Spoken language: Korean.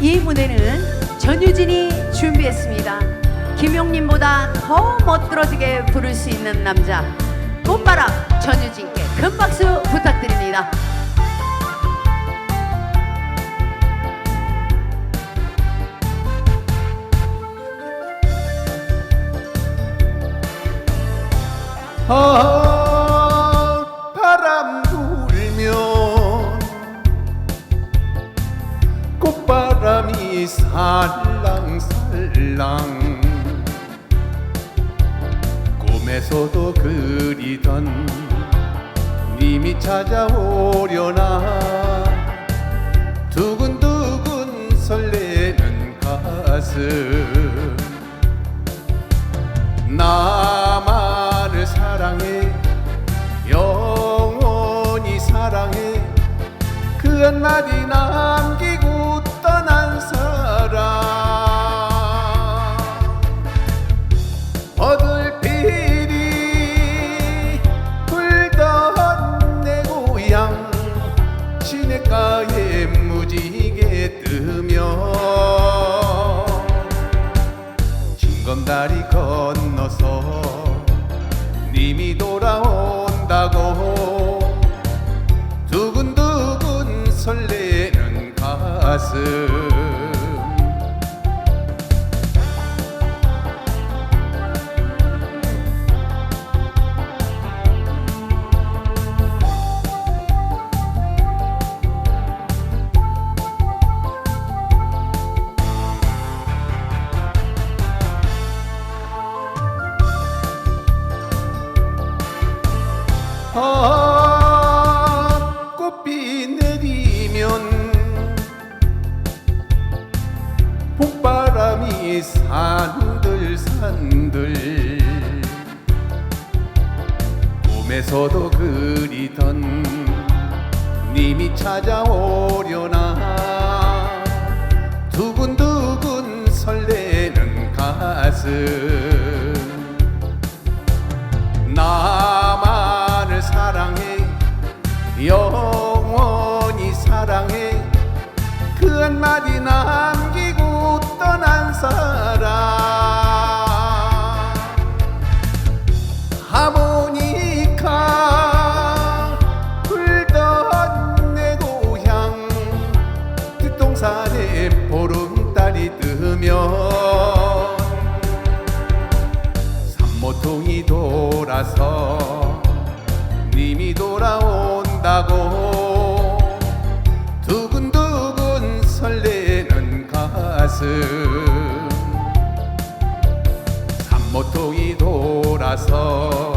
이 무대는 전유진이 준비했습니다. 김용님보다 더 멋들어지게 부를 수 있는 남자 꽃바람 전유진께 큰 박수 부탁드립니다. 아 살랑살랑. 꿈에서도 그리던 님이 찾아오려나. 두근두근 설레는 가슴. 나만을 사랑해 영원히 사랑해. 그 한마디 남기고 떠난 사람 징검다리 건너서 님이 돌아온다고 두근두근 설레는 가슴 아 꽃비 내리면 폭바람이 산들산들. 꿈에서도 그리던 님이 찾아오려나. 두근두근 설레는 가슴 한마디 남기고 떠난 사람. 하모니카 불던 내 고향. 뒷동산에 보름달이 뜨면 산모통이 돌아서 가슴 산모통이 돌아서